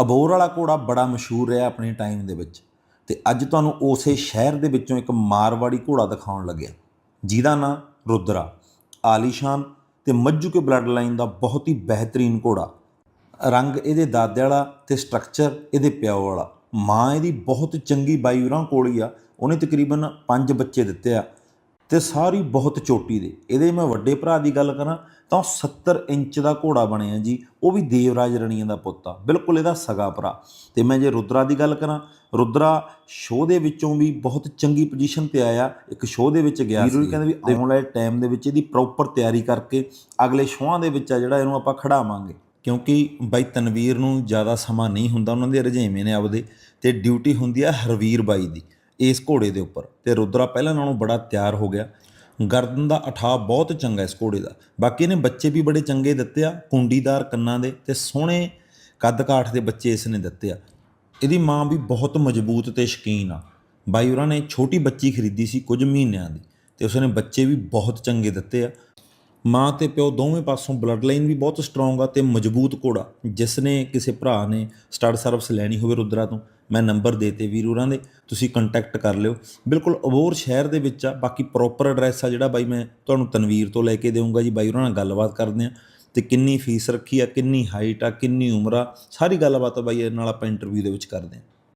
ਅਬੋਰ ਵਾਲਾ ਘੋੜਾ ਬੜਾ ਮਸ਼ਹੂਰ ਰਿਹਾ ਆਪਣੇ ਟਾਈਮ ਦੇ ਵਿੱਚ ਤੇ ਅੱਜ ਤੁਹਾਨੂੰ ਉਸੇ ਸ਼ਹਿਰ ਦੇ ਵਿੱਚੋਂ ਇੱਕ ਮਾਰਵਾੜੀ ਘੋੜਾ ਦਿਖਾਉਣ ਲੱਗਿਆ। ਜਿਹਦਾ ਨਾਂ ਰੁਦਰਾ, ਆਲੀਸ਼ਾਨ ਤੇ ਮੱਜੂ ਕੇ ਬਲੱਡ ਲਾਈਨ ਦਾ ਬਹੁਤ ਹੀ ਬਿਹਤਰੀਨ ਘੋੜਾ। ਰੰਗ ਇਹਦੇ ਦਾਦੇ ਵਾਲਾ ਤੇ ਸਟਰਕਚਰ ਇਹਦੇ ਪਿਓ ਵਾਲਾ। ਮਾਂ ਇਹਦੀ ਬਹੁਤ ਚੰਗੀ ਬਾਈਉਰਾਂ ਕੋਲ ਹੀ ਆ। ਉਹਨੇ ਤਕਰੀਬਨ 5 ਬੱਚੇ ਦਿੱਤੇ ਆ। ਤੇ ਸਾਰੀ ਬਹੁਤ ਚੋਟੀ ਦੇ। ਇਹਦੇ ਮੈਂ ਵੱਡੇ ਭਰਾ ਦੀ ਗੱਲ ਕਰਾਂ ਤਾਂ ਉਹ 70 ਇੰਚ ਦਾ ਘੋੜਾ ਬਣਿਆ ਜੀ ਉਹ ਵੀ ਦੇਵਰਾਜ ਰਣੀਆਂ ਦਾ ਪੁੱਤ ਆ ਬਿਲਕੁਲ ਇਹਦਾ ਸਗਾ ਭਰਾ। ਤੇ ਮੈਂ ਜੇ ਰੁਦਰਾ ਦੀ ਗੱਲ ਕਰਾਂ ਰੁਦਰਾ ਸ਼ੋਅ ਦੇ ਵਿੱਚੋਂ ਵੀ ਬਹੁਤ ਚੰਗੀ ਪੋਜੀਸ਼ਨ ਤੇ ਆਇਆ ਇੱਕ ਸ਼ੋਅ ਦੇ ਵਿੱਚ ਗਿਆ ਸੀ। ਕਹਿੰਦੇ ਵੀ ਆਉਣ ਵਾਲੇ ਟਾਈਮ ਦੇ ਵਿੱਚ ਇਹਦੀ ਪ੍ਰੋਪਰ ਤਿਆਰੀ ਕਰਕੇ ਅਗਲੇ ਸ਼ੋਆਂ ਦੇ ਵਿੱਚ ਆ ਜਿਹੜਾ ਇਹਨੂੰ ਆਪਾਂ ਖੜਾਵਾਂਗੇ। ਕਿਉਂਕਿ ਬਾਈ ਤਨਵੀਰ ਨੂੰ ਜ਼ਿਆਦਾ ਸਮਾਂ ਨਹੀਂ ਹੁੰਦਾ ਉਹਨਾਂ ਦੇ ਰੁਝੇਵੇਂ ਨੇ ਆਪਦੇ ਤੇ ਡਿਊਟੀ ਹੁੰਦੀ ਆ ਹਰਵੀਰ ਬਾਈ ਦੀ। ਇਸ ਘੋੜੇ ਦੇ ਉੱਪਰ। ਤੇ ਰੁਦਰਾ ਪਹਿਲਾਂ ਨਾਲੋਂ ਬੜਾ ਤਿਆਰ ਹੋ ਗਿਆ। ਗਰਦਨ ਦਾ ਅਠਾਹ ਬਹੁਤ ਚੰਗਾ ਇਸ ਘੋੜੇ ਦਾ। ਬਾਕੀ ਇਹਨੇ ਬੱਚੇ ਵੀ ਬੜੇ ਚੰਗੇ ਦਿੱਤੇ ਆ, ਕੁੰਡੀਦਾਰ ਕੰਨਾਂ ਦੇ ਤੇ ਸੋਹਣੇ ਕੱਦ ਕਾਠ ਦੇ ਬੱਚੇ ਇਸ ਨੇ ਦਿੱਤੇ ਆ। ਇਹਦੀ ਮਾਂ ਵੀ ਬਹੁਤ ਮਜ਼ਬੂਤ ਤੇ ਸ਼ਕੀਨ ਆ। ਬਾਈ ਉਹਨਾਂ ਨੇ ਛੋਟੀ ਬੱਚੀ ਖਰੀਦੀ ਸੀ ਕੁਝ ਮਹੀਨਿਆਂ ਦੀ ਤੇ ਉਸਨੇ ਬੱਚੇ ਵੀ ਬਹੁਤ ਚੰਗੇ ਦਿੱਤੇ ਆ। ਮਾਂ ਤੇ ਪਿਓ ਦੋਵੇਂ ਪਾਸੋਂ ਬਲੱਡ ਲਾਈਨ ਵੀ ਬਹੁਤ ਸਟਰੋਂਗ ਆ ਤੇ ਮਜ਼ਬੂਤ ਘੋੜਾ ਜਿਸ ਨੇ ਕਿਸੇ ਭਰਾ ਨੇ ਸਟਾਰ ਸਰਵਿਸ ਲੈਣੀ ਹੋਵੇ ਰੁਦਰਾ ਤੋਂ, ਮੈਂ ਨੰਬਰ ਦੇਤੇ ਵੀਰ ਹੋਰਾਂ ਦੇ, ਤੁਸੀਂ ਕੰਟੈਕਟ ਕਰ ਲਿਓ। ਬਿਲਕੁਲ ਅਬੋਰ ਸ਼ਹਿਰ ਦੇ ਵਿੱਚ ਆ, ਬਾਕੀ ਪ੍ਰੋਪਰ ਐਡਰੈਸ ਆ ਜਿਹੜਾ ਬਾਈ ਮੈਂ ਤੁਹਾਨੂੰ ਤਨਵੀਰ ਤੋਂ ਲੈ ਕੇ ਦੇਵਾਂਗਾ ਜੀ, ਬਾਈ ਹੋਰਾਂ ਨਾਲ ਗੱਲਬਾਤ ਕਰਦੇ ਆ। ਤੇ ਕਿੰਨੀ ਫੀਸ ਰੱਖੀ ਆ, ਕਿੰਨੀ ਹਾਈਟ ਆ, ਕਿੰਨੀ ਉਮਰ ਆ, ਸਾਰੀ ਗੱਲਬਾਤ ਬਾਈ ਨਾਲ ਆਪਾਂ ਇੰਟਰਵਿਊ ਦੇ ਵਿੱਚ ਕਰਦੇ ਆ।